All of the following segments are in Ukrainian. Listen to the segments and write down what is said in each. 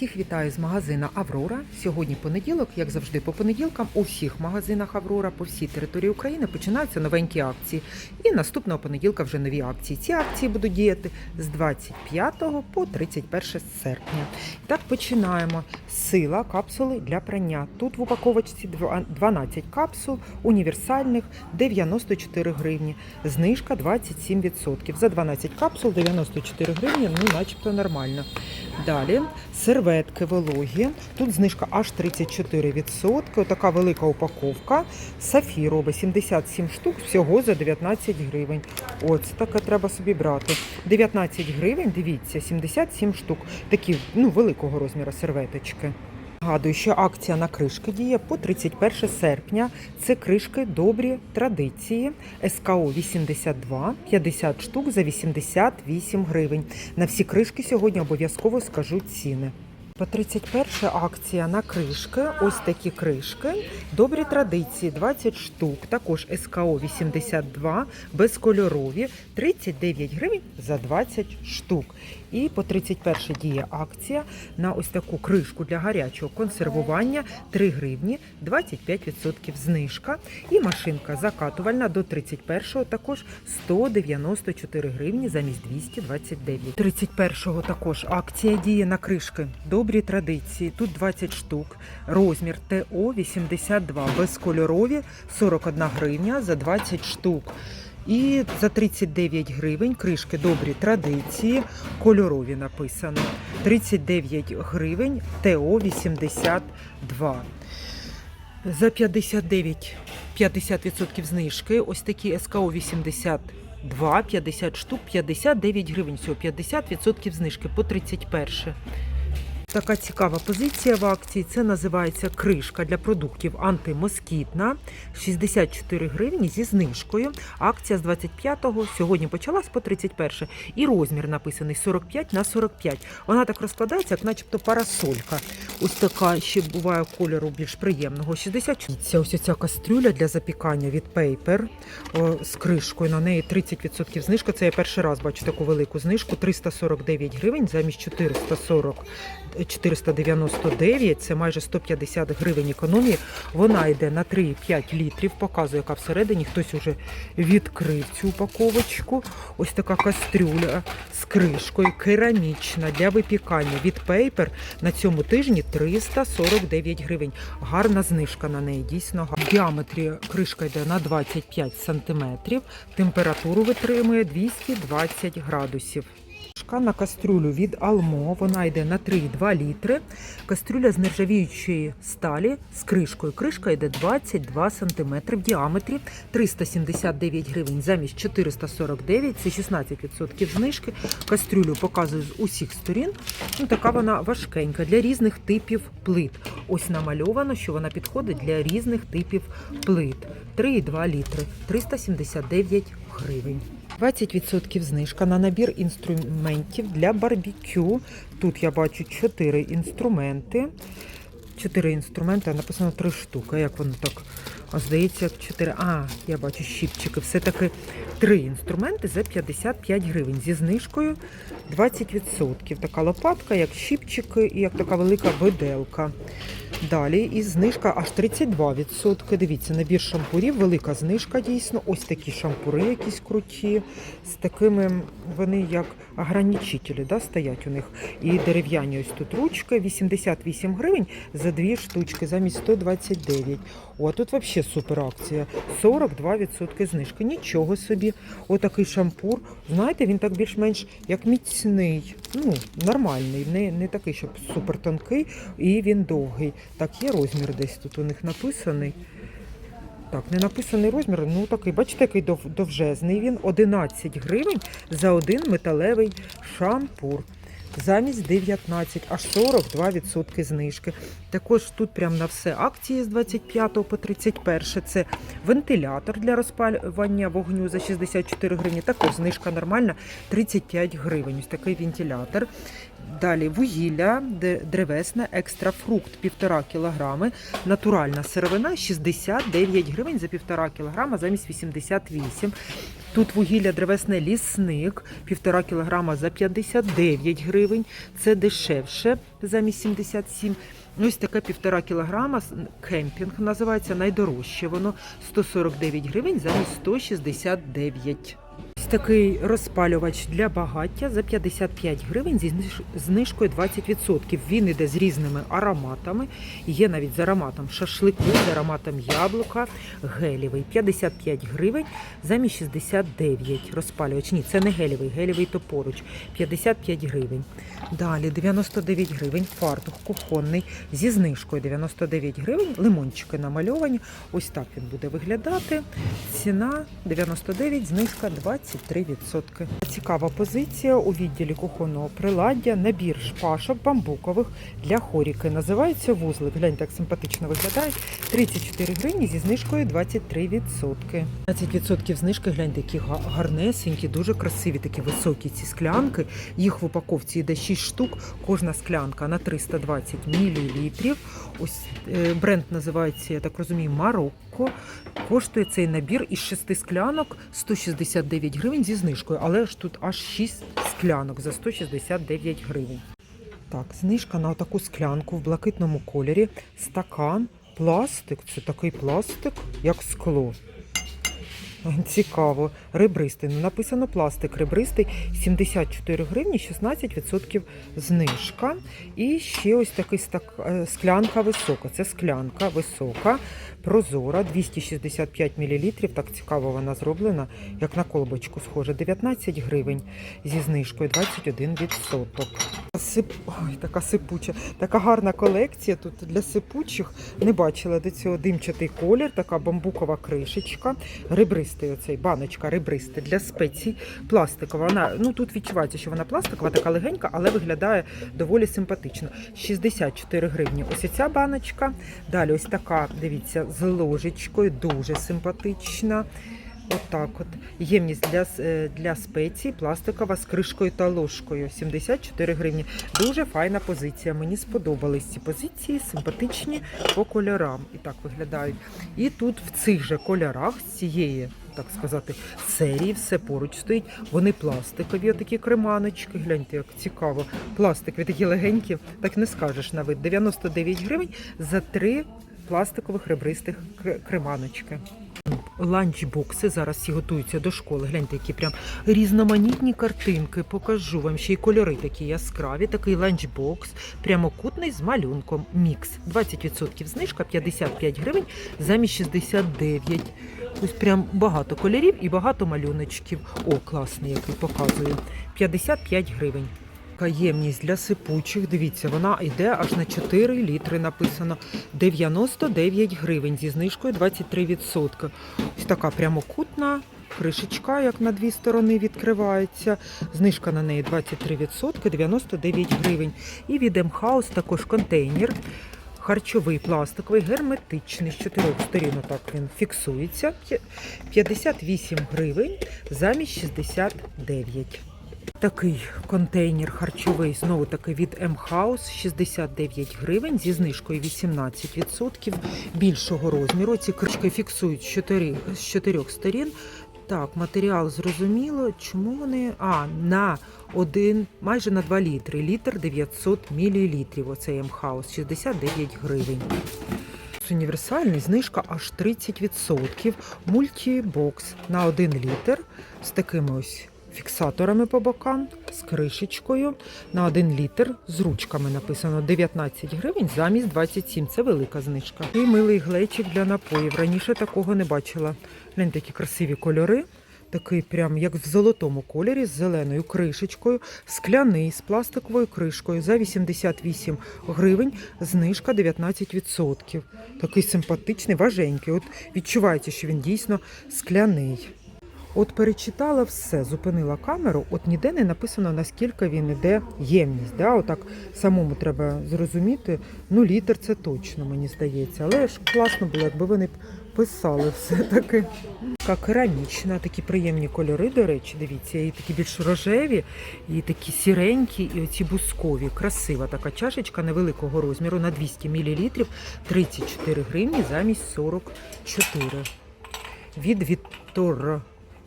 Всіх вітаю з магазина Аврора. Сьогодні понеділок, як завжди, по понеділкам у всіх магазинах Аврора по всій території України починаються новенькі акції. І наступного понеділка вже нові акції. Ці акції будуть діяти з 25 по 31 серпня. Так починаємо. Сила капсули для прання. Тут в упаковочці 12 капсул універсальних 94 гривні. Знижка 27%. За 12 капсул 94 гривні, ну начебто нормально. Далі серветки вологі. Тут знижка аж 34%. Така велика упаковка. Сафі робить 77 штук всього за 19 гривень. Це таке треба собі брати. 19 гривень, дивіться, 77 штук. Такі ну, великого розміру серветочки. Нагадую, що акція на кришки діє по 31 серпня. Це кришки добрі традиції. СКО 82, 50 штук за 88 гривень. На всі кришки сьогодні обов'язково скажу ціни. По 31 акція на кришки. Ось такі кришки. Добрі традиції 20 штук. Також СКО 82, безкольорові 39 гривень за 20 штук. І по 31 діє акція на ось таку кришку для гарячого консервування 3 гривні 25% знижка. І машинка закатувальна до 31-го також 194 гривні замість 229. 31-го також акція діє на кришки. Добрі традиції. Тут 20 штук. Розмір ТО 82, безкольорові 41 гривня за 20 штук. І за 39 гривень кришки добрі традиції, кольорові написано. 39 гривень ТО 82. За 59 50% знижки. Ось такі СКО 82, 50 штук, 59 гривень. Всього 50% знижки по 31. Така цікава позиція в акції. Це називається кришка для продуктів антимоскітна. 64 гривні зі знижкою. Акція з 25-го сьогодні почалась по 31 І розмір написаний 45 на 45. Вона так розкладається, як начебто парасолька. Ось така ще буває кольору більш приємного. 60. Це ось ця кастрюля для запікання від Paper з кришкою. На неї 30% знижка. Це я перший раз бачу таку велику знижку. 349 гривень замість 440 499, це майже 150 гривень економії. Вона йде на 3,5 літрів, показує, яка всередині. Хтось уже відкрив цю упаковочку. Ось така кастрюля з кришкою, керамічна для випікання від Paper на цьому тижні 349 гривень. Гарна знижка на неї, дійсно гарна. В діаметрі кришка йде на 25 сантиметрів. Температуру витримує 220 градусів. Кришка на кастрюлю від Алмо. Вона йде на 3,2 літри. Кастрюля з нержавіючої сталі з кришкою. Кришка йде 22 см в діаметрі, 379 гривень замість 449, це 16% знижки. Кастрюлю показую з усіх сторін. Ну, така вона важкенька для різних типів плит. Ось намальовано, що вона підходить для різних типів плит. 3,2 літри, 379 гривень. 20% знижка на набір інструментів для барбекю. Тут я бачу 4 інструменти. 4 інструменти, а написано 3 штуки. Як воно так? А здається, як 4. А, я бачу щіпчики. Все-таки 3 інструменти за 55 гривень. Зі знижкою 20%. Така лопатка, як щіпчики і як така велика виделка. Далі і знижка аж 32%. Дивіться, набір шампурів, велика знижка дійсно. Ось такі шампури якісь круті. З такими вони як ограничителі, да, стоять у них. І дерев'яні ось тут ручки. 88 гривень за дві штучки, замість 129. О, тут взагалі супер акція. 42% знижки. Нічого собі. Отакий шампур. Знаєте, він так більш-менш як міцний. Ну, нормальний, не, не такий, щоб супер тонкий, і він довгий. Так, є розмір десь тут у них написаний. Так, не написаний розмір, ну такий, бачите, який дов, довжезний він. 11 гривень за один металевий шампур. Замість 19, аж 42% знижки. Також тут прямо на все акції з 25 по 31. Це вентилятор для розпалювання вогню за 64 гривні. Також знижка нормальна 35 гривень. Ось такий вентилятор. Далі вугілля древесне, екстра фрукт 1,5 кг, натуральна сировина 69 гривень за 1,5 кг замість 88. Тут вугілля древесне лісник, півтора кілограма за 59 гривень. Це дешевше замість 77. Ось таке півтора кілограма кемпінг називається найдорожче. Воно 149 гривень замість 169. Ось такий розпалювач для багаття за 55 гривень зі знижкою 20%. Він іде з різними ароматами. Є навіть з ароматом шашлику, з ароматом яблука, гелівий. 55 гривень замість 69. Розпалювач. Ні, це не гелівий, гелівий то поруч. 55 гривень. Далі 99 гривень. Фартух кухонний зі знижкою 99 гривень. Лимончики намальовані. Ось так він буде виглядати. Ціна 99, знижка 23%. Цікава позиція у відділі кухонного приладдя. Набір шпашок бамбукових для хоріки. Називається вузлик. Гляньте, як симпатично виглядає. 34 гривні зі знижкою 23%. 15% знижки, гляньте, які гарнесенькі, дуже красиві, такі високі ці склянки. Їх в упаковці йде 6 штук. Кожна склянка на 320 мл. Ось е, бренд називається, я так розумію, Марокко. Коштує цей набір із 6 склянок 169 гривень зі знижкою, але ж тут аж 6 склянок за 169 гривень. Так, знижка на таку склянку в блакитному кольорі. Стакан, пластик. Це такий пластик, як скло. Цікаво. Ребристий. Ну, написано пластик ребристий. 74 гривні, 16% знижка. І ще ось такий стак... е, склянка висока. Це склянка висока, прозора, 265 мл. Так цікаво вона зроблена, як на колбочку схоже. 19 гривень зі знижкою 21%. Сип... Ой, така сипуча, така гарна колекція тут для сипучих. Не бачила до цього димчатий колір, така бамбукова кришечка, ребристий оцей баночка ребристий для спецій. Пластикова. Вона ну тут відчувається, що вона пластикова, така легенька, але виглядає доволі симпатично. 64 гривні. Ось ця баночка. Далі ось така, дивіться, з ложечкою, дуже симпатична. Отак от. Ємність для, е, для спецій, пластикова з кришкою та ложкою. 74 гривні. Дуже файна позиція. Мені сподобались ці позиції, симпатичні по кольорам. І так виглядають. І тут в цих же кольорах з цієї, так сказати, серії все поруч стоїть. Вони пластикові, отакі креманочки. Гляньте, як цікаво. Пластикові такі легенькі, так не скажеш на вид. 99 гривень за три пластикових ребристих кр- креманочки. Ланчбокси зараз всі готуються до школи. Гляньте, які прям різноманітні картинки. Покажу вам ще й кольори такі яскраві. Такий ланчбокс, прямокутний з малюнком. Мікс. 20% знижка, 55 гривень замість 69. Ось прям багато кольорів і багато малюночків. О, класний, який показує. 55 гривень. Така ємність для сипучих. Дивіться, вона йде аж на 4 літри. Написано 99 гривень зі знижкою 23%. Ось така прямокутна кришечка, як на дві сторони відкривається. Знижка на неї 23%, 99 гривень. І від Емхаус також контейнер. Харчовий пластиковий, герметичний, з чотирьох сторін так він фіксується. 58 гривень замість 69. Такий контейнер харчовий, знову таки від М-Хаус, 69 гривень зі знижкою 18% більшого розміру. Ці кришки фіксують з чотири- з чотирьох сторін. Так, матеріал зрозуміло. Чому вони? А, на один, майже на 2 літри. Літр 900 мілілітрів. Оцей М-Хаус, 69 гривень. Універсальний знижка аж 30%. Мультібокс на 1 літр з такими ось фіксаторами по бокам, з кришечкою на 1 літр з ручками написано 19 гривень замість 27. Це велика знижка. І милий глечик для напоїв. Раніше такого не бачила. Гляньте, такі красиві кольори. Такий прям як в золотому кольорі з зеленою кришечкою, скляний з пластиковою кришкою за 88 гривень, знижка 19%. Такий симпатичний, важенький. От відчувається, що він дійсно скляний. От перечитала все, зупинила камеру, от ніде не написано, наскільки він іде ємність. Да? Отак самому треба зрозуміти. Ну, літр це точно, мені здається. Але ж класно було, якби вони писали все-таки. Така керамічна, такі приємні кольори, до речі, дивіться, і такі більш рожеві, і такі сіренькі, і оці бускові. Красива така чашечка невеликого розміру на 200 мл, 34 гривні замість 44. Від Віктор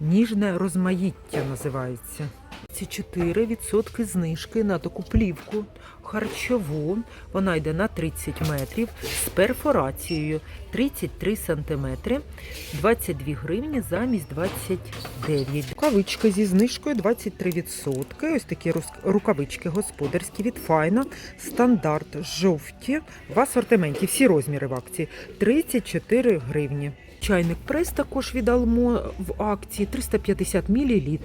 Ніжне розмаїття називається. Ці 4% знижки на таку плівку харчову. Вона йде на 30 метрів з перфорацією 33 сантиметри, 22 гривні замість 29. Рукавички зі знижкою 23%. Ось такі рукавички господарські від Файна. Стандарт жовті в асортименті. Всі розміри в акції 34 гривні. Чайник прес також від Алмо в акції 350 мл.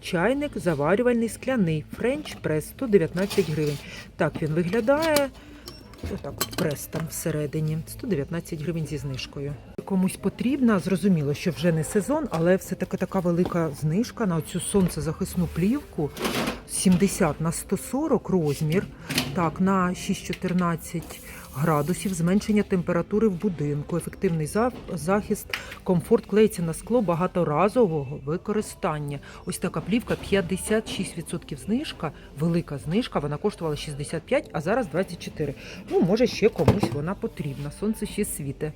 Чайник заварювальний скляний Френч прес 119 гривень. Так він виглядає. Отак от прес там всередині. 119 гривень зі знижкою. Комусь потрібна, зрозуміло, що вже не сезон, але все-таки така велика знижка на цю сонцезахисну плівку. 70 на 140 розмір. Так, на 6-14 градусів, зменшення температури в будинку, ефективний захист, комфорт клеїться на скло багаторазового використання. Ось така плівка 56% знижка, велика знижка, вона коштувала 65, а зараз 24. Ну, може, ще комусь вона потрібна. Сонце ще світе.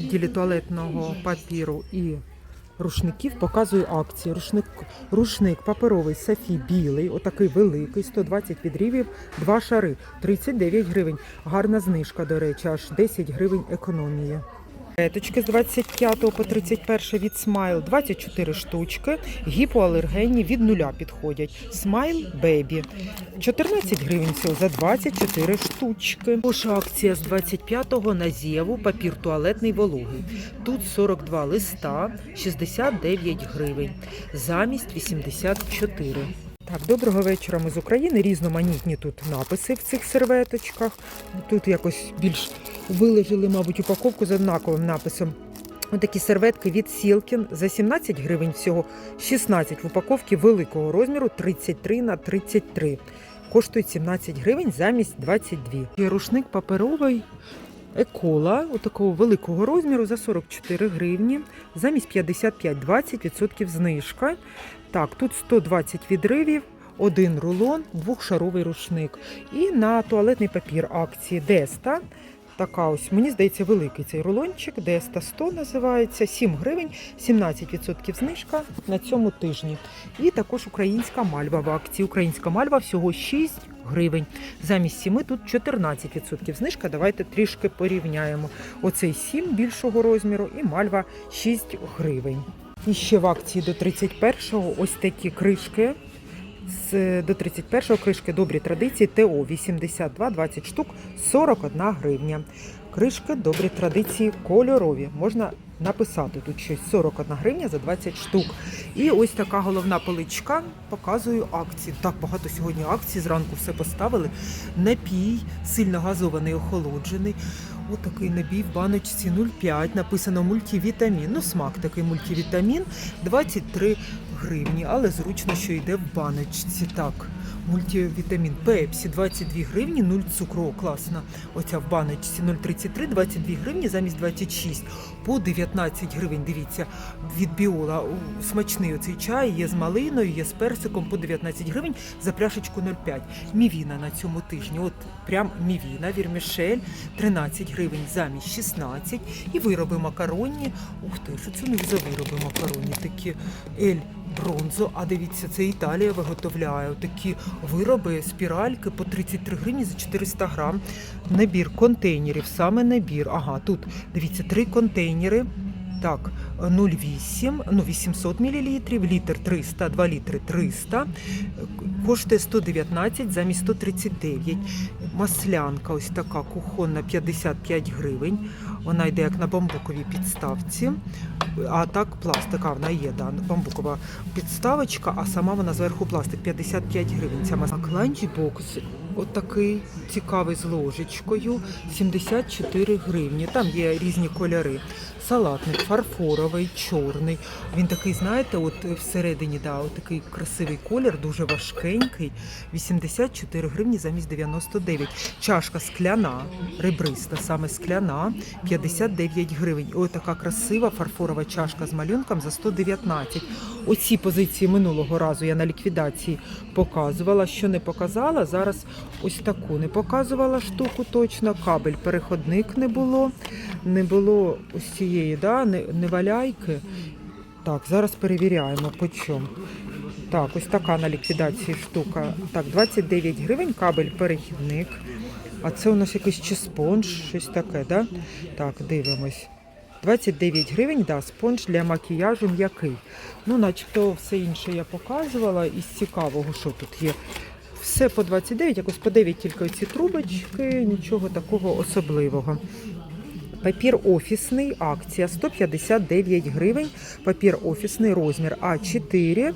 Ділі туалетного папіру і рушників показую акції. Рушник, рушник паперовий Софі білий, отакий великий, 120 відрівів, два шари, 39 гривень. Гарна знижка, до речі, аж 10 гривень економії. Еточки з 25 по 31 від Смайл 24 штучки. Гіпоалергенні від нуля підходять. Смайл Бебі 14 гривень всього за 24 штучки. Також акція з 25-го на Зєву папір туалетний вологий. Тут 42 листа, 69 гривень, замість 84. Так, доброго вечора. Ми з України. Різноманітні тут написи в цих серветочках. Тут якось більш виложили, мабуть, упаковку з однаковим написом. Отакі серветки від Сілкін за 17 гривень всього, 16 в упаковці великого розміру 33 на 33. Коштують 17 гривень замість 22. Є рушник паперовий Екола такого великого розміру за 44 гривні, замість 55 20% знижка. Так, тут 120 відривів, один рулон, двохшаровий рушник. І на туалетний папір акції Деста. Така ось, мені здається, великий цей рулончик. Деста 100 називається, 7 гривень, 17% знижка на цьому тижні. І також українська мальва в акції. Українська мальва всього 6 гривень. Замість 7 тут 14% знижка. Давайте трішки порівняємо. Оцей 7 більшого розміру і мальва 6 гривень. І ще в акції до 31-го ось такі кришки. З до 31-го кришки добрі традиції ТО 82 20 штук 41 гривня. Кришки добрі традиції кольорові. Можна написати тут щось 41 гривня за 20 штук. І ось така головна поличка. Показую акції. Так багато сьогодні акцій. Зранку все поставили. Напій, сильно газований, охолоджений. Отакий набій в баночці 0,5. Написано мультивітамін. Ну, смак такий мультивітамін 23 гривні, але зручно, що йде в баночці. Так, мультивітамін Пепсі 22 гривні, 0 цукру, класно. Оця в баночці 0,33, 22 гривні замість 26 по 19 гривень. Дивіться, від біола смачний оцей чай, є з малиною, є з персиком по 19 гривень за пляшечку 0,5. Мівіна на цьому тижні. От прям мівіна, вірмішель 13 гривень замість 16. І вироби макаронні. Ух ти, що це них за вироби макаронні? Такі ель бронзо. А дивіться, це Італія виготовляє такі вироби, спіральки по 33 гривні за 400 грам. Набір контейнерів, саме набір. Ага, тут дивіться, три контейнери. Так, 0,8, ну 800 мл, літр 300, 2 літри 300, коштує 119 замість 139. Маслянка ось така кухонна 55 гривень. Вона йде як на бамбуковій підставці. А так пластика вона є, да, бамбукова підставочка, а сама вона зверху пластик 55 гривень. Ця маслянка. ланчбокс отакий цікавий з ложечкою 74 гривні. Там є різні кольори. Салатник фарфоровий, чорний. Він такий, знаєте, от всередині, да, от такий красивий колір, дуже важкенький. 84 гривні замість 99. Чашка скляна, ребриста, саме скляна, 59 гривень. Ось така красива фарфорова чашка з малюнком за 119. Оці позиції минулого разу я на ліквідації показувала. Що не показала, зараз ось таку не показувала штуку точно. Кабель переходник не було. Не було ось цієї, да, не. Так, зараз перевіряємо, по чому. Так, ось така на ліквідації штука. Так, 29 гривень, кабель перехідник. А це у нас якийсь чи спонж, щось таке, да? Так, дивимось. 29 гривень, да, спонж для макіяжу м'який. Ну, начебто все інше я показувала. Із цікавого, що тут є. Все по 29, якось по 9 тільки ці трубочки, нічого такого особливого. Папір офісний, акція 159 гривень. Папір офісний, розмір А4,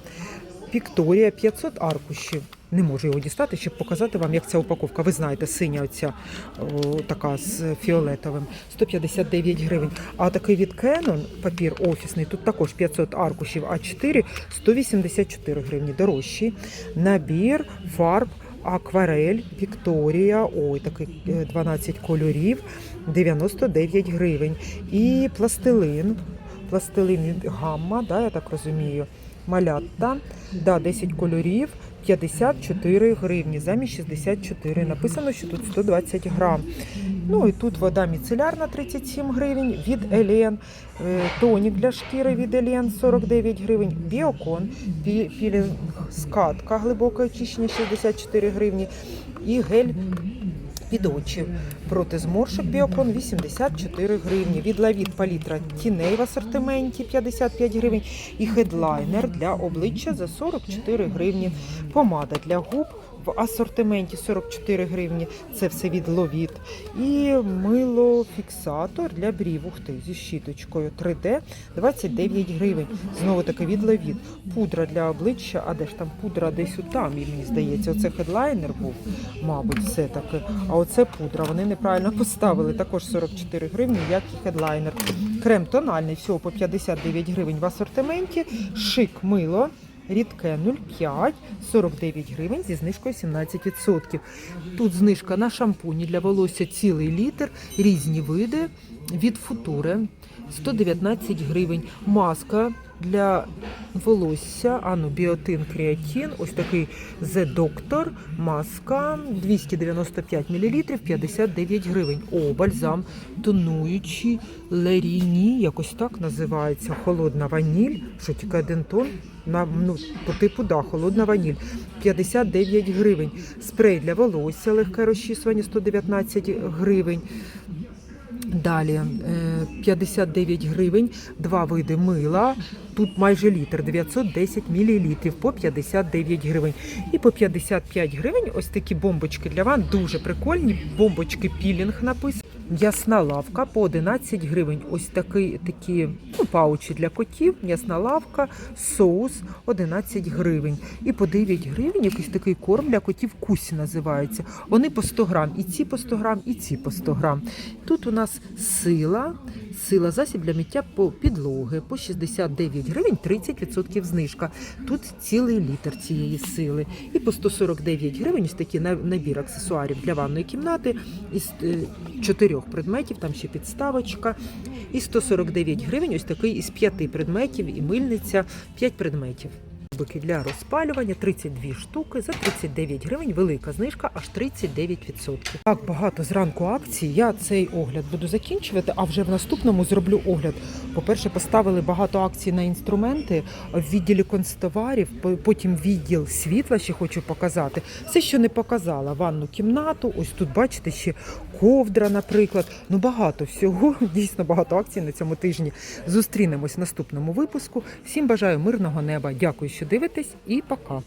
Пікторія 500 аркушів. Не можу його дістати, щоб показати вам, як ця упаковка. Ви знаєте, синя оця о, така з фіолетовим 159 гривень. А такий від Canon, папір офісний, тут також 500 аркушів А4, 184 гривні дорожчі. Набір фарб Акварель, Вікторія, ой, такий е, 12 кольорів, 99 гривень. І пластилин, пластилин гамма, да, я так розумію. Малятта, да, 10 кольорів, 54 гривні, замість 64. Написано, що тут 120 грам. Ну і тут вода міцелярна 37 гривень від Елен, е, тонік для шкіри від Елен 49 гривень, біокон, пілінг скатка глибоке очищення 64 гривні і гель під очі. Проти зморшок біокон 84 гривні. Від лавіт палітра тіней в асортименті 55 гривень. І хедлайнер для обличчя за 44 гривні. Помада для губ в асортименті 44 гривні. Це все від ловіт. І мило-фіксатор для брів. Ух ти, зі щіточкою 3D 29 гривень. Знову таки від ловіт. Пудра для обличчя, а де ж там пудра десь у там, мені здається. Оце хедлайнер був, мабуть, все таки. А оце пудра. Вони неправильно поставили. Також 44 гривні, як і хедлайнер. Крем тональний, всього по 59 гривень в асортименті. Шик мило. Рідке 0,5, 49 гривень зі знижкою 17%. Тут знижка на шампуні для волосся цілий літр, різні види від футури 119 гривень. Маска для волосся, ану, біотин, креатин, ось такий The Doctor, маска 295 мл, 59 гривень. О, бальзам тонуючий Леріні, якось так називається, холодна ваніль, що тільки один тон, на, ну, по типу, да, холодна ваніль, 59 гривень. Спрей для волосся, легке розчісування, 119 гривень. Далі е, 59 гривень, два види мила. Тут майже літр, 910 мл по 59 гривень. І по 55 гривень ось такі бомбочки для ван, дуже прикольні. Бомбочки пілінг написано. М'ясна лавка по 11 гривень. Ось такі, такі ну, паучі для котів. М'ясна лавка, соус 11 гривень. І по 9 гривень якийсь такий корм для котів кусі називається. Вони по 100 грам. І ці по 100 грам, і ці по 100 грам. Тут у нас сила, сила засіб для миття по підлоги по 69 гривень, 30% знижка. Тут цілий літр цієї сили. І по 149 гривень ось такий набір аксесуарів для ванної кімнати із е, чотирьох предметів, там ще підставочка. І 149 гривень ось такий із п'яти предметів і мильниця, 5 предметів. Бики для розпалювання 32 штуки за 39 гривень. Велика знижка аж 39%. Так багато зранку акцій. Я цей огляд буду закінчувати, а вже в наступному зроблю огляд. По-перше, поставили багато акцій на інструменти в відділі констоварів, по- потім відділ світла ще хочу показати. Все, що не показала, ванну кімнату. Ось тут бачите ще ковдра, наприклад. Ну багато всього. Дійсно багато акцій на цьому тижні. Зустрінемось в наступному випуску. Всім бажаю мирного неба. Дякую, що дивитесь, і пока.